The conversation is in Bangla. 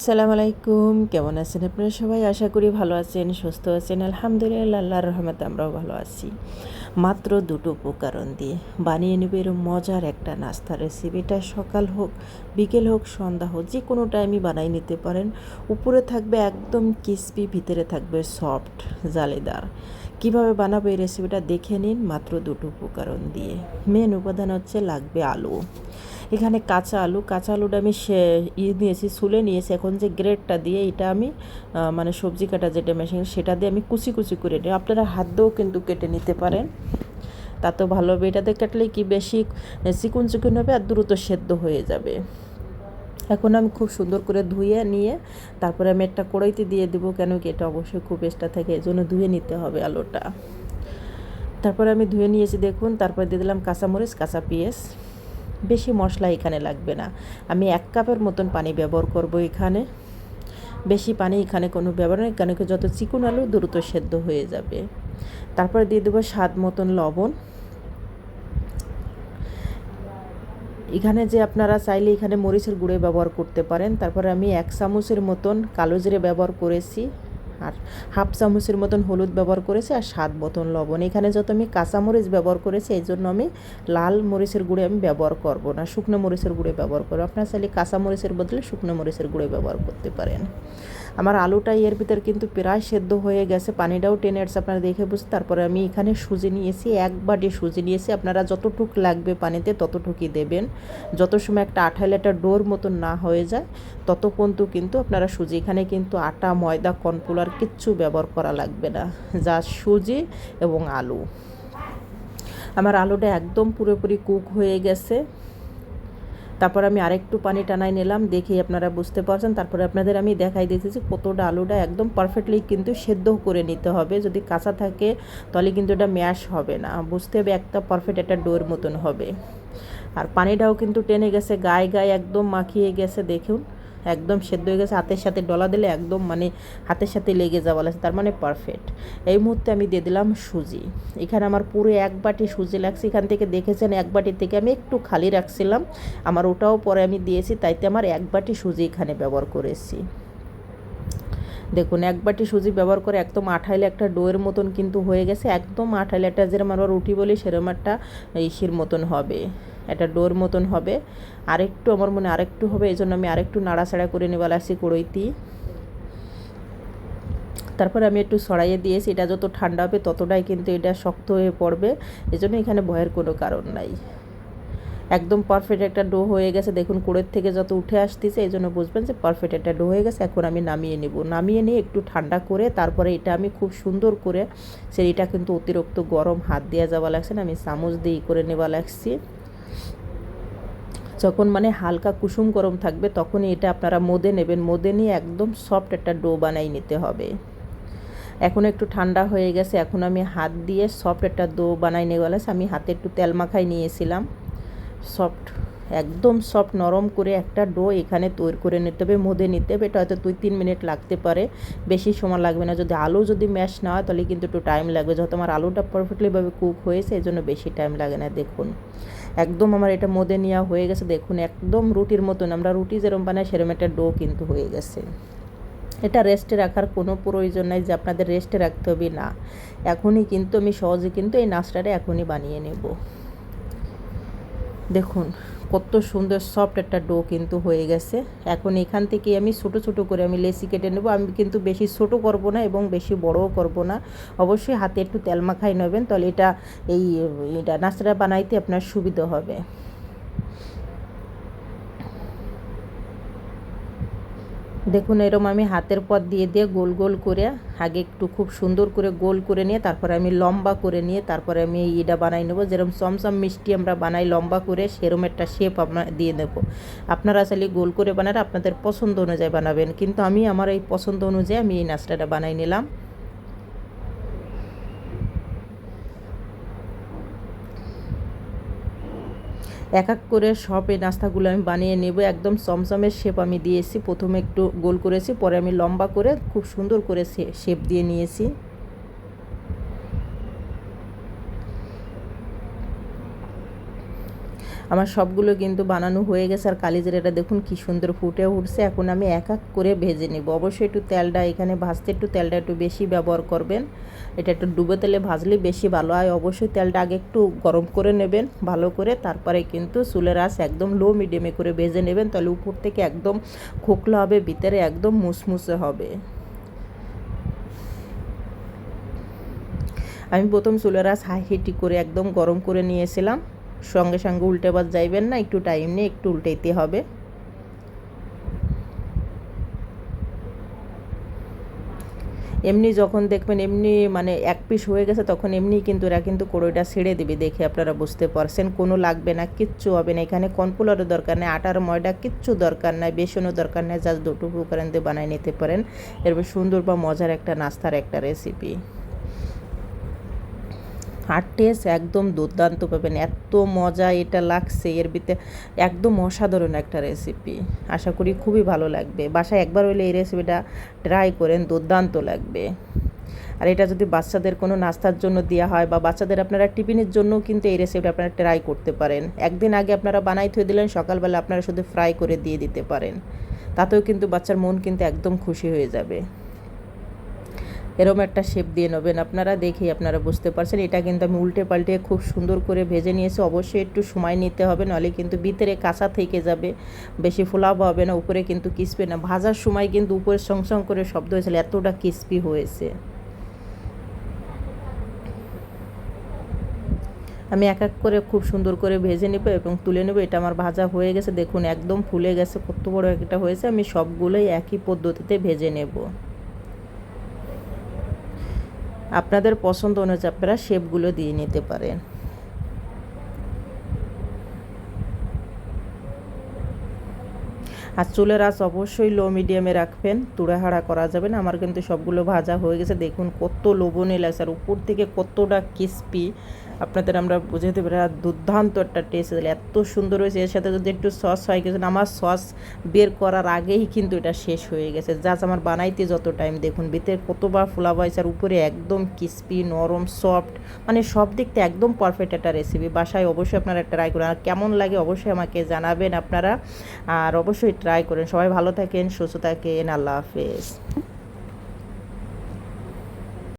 আসসালামু আলাইকুম। কেমন আছেন আপনারা সবাই? আশা করি ভালো আছেন, সুস্থ আছেন। আলহামদুলিল্লাহ, আল্লাহর রহমতে আমরাও ভালো আছি। মাত্র দুটো উপকরণ দিয়ে বানিয়ে নেবে এরকম মজার একটা নাস্তা রেসিপিটা সকাল হোক, বিকেল হোক, সন্ধ্যা হোক, যে কোনো টাইমই বানিয়ে নিতে পারেন। উপরে থাকবে একদম ক্রিসপি ভিতরে থাকবে সফট জালেদার। কীভাবে বানাবো এই রেসিপিটা দেখে নিন মাত্র দুটো উপকরণ দিয়ে। মেন উপাদান হচ্ছে, লাগবে আলু। এখানে কাঁচা আলু, কাঁচা আলুটা আমি সে, ই নিয়েছি, সুলে নিয়েছি। এখন যে গ্রেডটা দিয়ে এটা আমি মানে সবজি কাটা যেটা মেশিন, সেটা দিয়ে আমি কুচি কুচি করে নিই। আপনারা হাত দিয়েও কিন্তু কেটে নিতে পারেন। তা তো ভালো হবে। এটাতে কাটলে কি বেশি চিকুন চিকুন হবে আর দ্রুত সেদ্ধ হয়ে যাবে। এখন আমি খুব সুন্দর করে ধুয়ে নিয়ে, তারপরে আমি একটা কড়াইতে দিয়ে দেবো, কেন কি এটা অবশ্যই খুব এক্সট্রা থাকে এই জন্য ধুয়ে নিতে হবে আলুটা। তারপরে আমি ধুয়ে নিয়েছি, দেখুন, তারপরে দিয়ে দিলাম কাঁচামরিচ, কাঁচা পেঁয়াজ। বেশি মশলা এখানে লাগবে না। আমি এক কাপের মতন পানি ব্যবহার করব এখানে। বেশি পানি এখানে কোনো ব্যবহার নেই কি যত চিকুন আলু দ্রুত সেদ্ধ হয়ে যাবে। তারপরে দিয়ে দেবো স্বাদ মতন লবণ। এখানে যে আপনারা চাইলে এখানে মরিচের গুঁড়ো ব্যবহার করতে পারেন। তারপরে আমি এক চামচের মতন কালো জিরে ব্যবহার করেছি। আর হাফ চামচের মতন হলুদ ব্যবহার করেছি আর স্বাদ বোতল লবণ। এখানে যত আমি কাঁচামরিচ ব্যবহার করেছি, এই জন্য আমি লাল মরিচের গুঁড়ো আমি ব্যবহার করব না, শুকনো মরিচের গুঁড়ো ব্যবহার করব। আপনার চাইলে কাঁচামরিচের বদলে শুকনো মরিচের গুঁড়ো ব্যবহার করতে পারেন। আমার আলুটা এর ভিতর কিন্তু প্রায় সেদ্ধ হয়ে গেছে, পানিটাও টেনে আসছে আপনারা দেখে বুঝতে তারপরে আমি এখানে সুজি নিয়েছি, এক বাটি সুজি নিয়েছি, আপনারা যতটুক লাগবে পানিতে ততটুকুই দেবেন। যত সময় একটা আঠাইল একটা ডোর মতন না হয়ে যায়, তত পর্যন্ত কিন্তু আপনারা সুজি, এখানে কিন্তু আটা, ময়দা কর্নফ্লাওয়ার কিচ্ছু ব্যবহার করা লাগবে না যা সুজি এবং আলু। আমার আলুটা একদম পুরোপুরি কুক হয়ে গেছে। তারপর আমি আরেকটু পানি টানাই নিলাম দেখি আপনারা বুঝতে পারছেন। তারপরে আপনাদের আমি দেখাই দিতেছি কতটা আলুটা একদম পারফেক্টলি কিন্তু সেদ্ধ করে নিতে হবে। যদি কাঁচা থাকে তাহলে কিন্তু এটা ম্যাশ হবে না। বুঝতে হবে একটা পারফেক্ট একটা ডোর মতন হবে। আর পানিটাও কিন্তু টেনে গেছে, গায়ে গায়ে একদম মাখিয়ে গেছে, দেখুন। একদম সেদ্ধ হয়ে গেছে, হাতের সাথে ডলা দিলে একদম মানে হাতের সাথে লেগে যাওয়া লাগছে, তার মানে পারফেক্ট এই মুহূর্তে আমি দিয়ে দিলাম সুজি। এখানে আমার পুরো এক বাটি সুজি লাগছে, এখান থেকে দেখেছেন এক বাটি থেকে আমি একটু খালি রাখছিলাম, আমার ওটাও পরে আমি দিয়েছি, তাইতে আমার এক বাটি সুজি এখানে ব্যবহার করেছি। দেখুন, এক বাটি সুজি ব্যবহার করে একদম আঠাইলে একটা ডোয়ের মতন কিন্তু হয়ে গেছে। একদম আঠাইলে একটা যেরকম আমরা রুটি বলি সেরকম একটা ইসির মতন হবে, একটা ডোর মতন হবে। আরেকটু আমার মনে আরেকটু হবে এই জন্য আমি আরেকটু নাড়াচাড়া করে নেওয়া লাগছি কড়ইতি। তারপরে আমি একটু সরাইয়ে দিয়েছি, এটা যত ঠান্ডা হবে ততটাই কিন্তু এটা শক্ত হয়ে পড়বে, এজন্য এখানে ভয়ের কোনো কারণ নাই। একদম পারফেক্ট একটা ডো হয়ে গেছে। দেখুন, কোড়ের থেকে যত উঠে আসতেছে, এই জন্য বুঝবেন যে পারফেক্ট একটা ডো হয়ে গেছে। এখন আমি নামিয়ে নেব। নামিয়ে নিয়ে একটু ঠান্ডা করে তারপরে এটা আমি খুব সুন্দর করে সে এটা কিন্তু অতিরিক্ত গরম হাত দেওয়া যাওয়া লাগছে না, আমি চামচ দিয়ে করে নেওয়া লাগছি। যখন মানে হালকা কুসুম গরম থাকবে, তখনই এটা আপনারা মোদে নেবেন। মোদে নিয়ে একদম সফট একটা ডো বানাই নিতে হবে। এখন একটু ঠান্ডা হয়ে গেছে, এখন আমি হাত দিয়ে সফট একটা ডো বানাই নেওয়া লাগছে। আমি হাতে একটু তেল মাখাই নিয়েছিলাম। সফট একদম সফট নরম করে একটা ডো এখানে তৈরি করে নিতে হবে, মধ্যে নিতে হবে। এটা হয়তো দুই তিন মিনিট লাগতে পারে, বেশি সময় লাগবে না। যদি আলু যদি ম্যাশ না হয়, তাহলে কিন্তু একটু টাইম লাগবে। যত আমার আলুটা পারফেক্টলিভাবে কুক হয়েছে, এই জন্য বেশি টাইম লাগে না, দেখুন। একদম আমার এটা মধ্যে নেওয়া হয়ে গেছে, দেখুন, একদম রুটির মতন। আমরা রুটি যেরকম বানাই সেরকম একটা ডো কিন্তু হয়ে গেছে। এটা রেস্টে রাখার কোনো প্রয়োজন নাই যে আপনাদের রেস্টে রাখতে হবে না। এখনই কিন্তু আমি সহজে কিন্তু এই নাস্তাটা এখনই বানিয়ে নেব। দেখুন, কত সুন্দর সফট একটা ডো কিন্তু হয়ে গেছে। এখন এখান থেকে আমি ছোটো ছোটো করে আমি লেসি কেটে নেব। আমি কিন্তু বেশি ছোটো করব না এবং বেশি বড়ও করব না। অবশ্যই হাতে একটু তেল মাখাই নেবেন, তাহলে এটা এই, এটা নাস্তাটা বানাইতে আপনার সুবিধা হবে। দেখুন, এরম আমি হাতের পথ দিয়ে দিয়ে গোল গোল করে, আগে একটু খুব সুন্দর করে গোল করে নিয়ে, তারপরে আমি লম্বা করে নিয়ে, তারপরে আমি ইটা বানাই নেব। যেরকম চমচম মিষ্টি আমরা বানাই লম্বা করে, সেরম একটা শেপ আপনার দিয়ে দেবো আপনারা আসলে গোল করে বানালে আপনাদের পছন্দ অনুযায়ী বানাবেন। কিন্তু আমি আমার এই পছন্দ অনুযায়ী আমি এই নাস্তাটা বানাই নিলাম। এক এক করে সব এই নাস্তাগুলো আমি বানিয়ে নেব। একদম চমচমের শেপ আমি দিয়েছি। প্রথমে একটু গোল করেছি, পরে আমি লম্বা করে খুব সুন্দর করে শেপ দিয়ে নিয়েছি। আমার সবগুলো কিন্তু বানানো হয়ে গেছে। আর কালিজিরাটা দেখুন কি সুন্দর ফুটে উঠছে। এখন আমি এক এক করে ভেজে নিব। অবশ্যই একটু তেলটা এখানে ভাজতে একটু তেলটা একটু বেশি ব্যবহার করবেন। এটা একটু ডুবে তেলে ভাজলে বেশি ভালো হয়। অবশ্যই তেলটা আগে একটু গরম করে নেবেন, ভালো করে। তারপরে কিন্তু চুলের আঁচ একদম লো মিডিয়ামে করে ভেজে নেবেন। তাহলে উপর থেকে একদম খোকলা হবে, ভিতরে একদম মুসমুসে হবে। আমি প্রথম চুলের আঁচ হাই হিটি করে একদম গরম করে নিয়েছিলাম। সঙ্গে সঙ্গে উল্টে বাদ যাইবেন না, একটু টাইম নিয়ে একটু উল্টেতে হবে। এমনি যখন দেখবেন এমনি মানে এক পিস হয়ে গেছে, তখন এমনি কিন্তু এরা কিন্তু কড়ইটা ছেড়ে দিবে, দেখে আপনারা বুঝতে পারছেন। কোনো লাগবে না, কিচ্ছু হবে না। এখানে কর্নফ্লাওয়ারের দরকার নেই, আটার ময়দা কিচ্ছু দরকার নাই, বেসনও দরকার নেই, জাস্ট দুটো উপকরণ দিয়ে বানিয়ে নিতে পারেন। এরপর সুন্দর বা মজার একটা নাস্তার একটা রেসিপি আর টেস্ট একদম দুর্দান্ত পাবেন এত মজা এটা লাগছে। এর ভিতরে একদম অসাধারণ একটা রেসিপি আশা করি খুবই ভালো লাগবে। বাসায় একবার হলে এই রেসিপিটা ট্রাই করেন, দুর্দান্ত লাগবে। আর এটা যদি বাচ্চাদের কোনো নাস্তার জন্য দেওয়া হয় বা বাচ্চাদের আপনারা টিফিনের জন্য কিন্তু এই রেসিপিটা আপনারা ট্রাই করতে পারেন। একদিন আগে আপনারা বানাই থুয়ে দিলেন, সকালবেলা আপনারা শুধু ফ্রাই করে দিয়ে দিতে পারেন। তাতেও কিন্তু বাচ্চার মন কিন্তু একদম খুশি হয়ে যাবে। এরম একটা শেপ দিয়ে নেবেন। আপনারা দেখেই আপনারা বুঝতে পারছেন। এটা কিন্তু আমি উল্টে পাল্টে খুব সুন্দর করে ভেজে নিয়েছি। অবশ্যই একটু সময় নিতে হবে, নাহলে কিন্তু ভিতরে কাঁচা থেকে যাবে, বেশি ফোলাবো হবে না, উপরে কিন্তু কিসপি না। ভাজার সময় কিন্তু উপরে সং সং করে শব্দ হয়েছিল, এতটা কিসপি হয়েছে। আমি এক এক করে খুব সুন্দর করে ভেজে নেব এবং তুলে নেব। এটা আমার ভাজা হয়ে গেছে। দেখুন, একদম ফুলে গেছে, কত বড় একটা হয়েছে। আমি সবগুলোই একই পদ্ধতিতে ভেজে নেব। আপনাদের পছন্দ অনুযায়ী আপনারা শেপগুলো দিয়ে নিতে পারেন। আর চুলের আঁচ অবশ্যই লো মিডিয়ামে রাখবেন, তুড়াহাড়া করা যাবে না। আমার কিন্তু সবগুলো ভাজা হয়ে গেছে। দেখুন কত লোভনীয় লাগছে। আর উপর থেকে কতটা ক্রিস্পি আপনাদের আমরা বুঝাতে পারি, আর দুর্দান্ত একটা টেস্ট এত সুন্দর হয়েছে, এর সাথে যদি একটু সস হয় কিছু আমার সস বের করার আগেই কিন্তু এটা শেষ হয়ে গেছে। জাস্ট আমার বানাইতে যত টাইম দেখুন, ভিতরে কতবার ফোলাভ হয়েছে, আর উপরে একদম ক্রিস্পি নরম সফট মানে সব দিক থেকে একদম পারফেক্ট একটা রেসিপি বাসায় অবশ্যই আপনারা ট্রাই করুন, আর কেমন লাগে অবশ্যই আমাকে জানাবেন আপনারা, আর অবশ্যই ট্রাই করেন। সবাই ভালো থাকেন, সুস্থ থাকেন, আল্লাহ হাফেজ।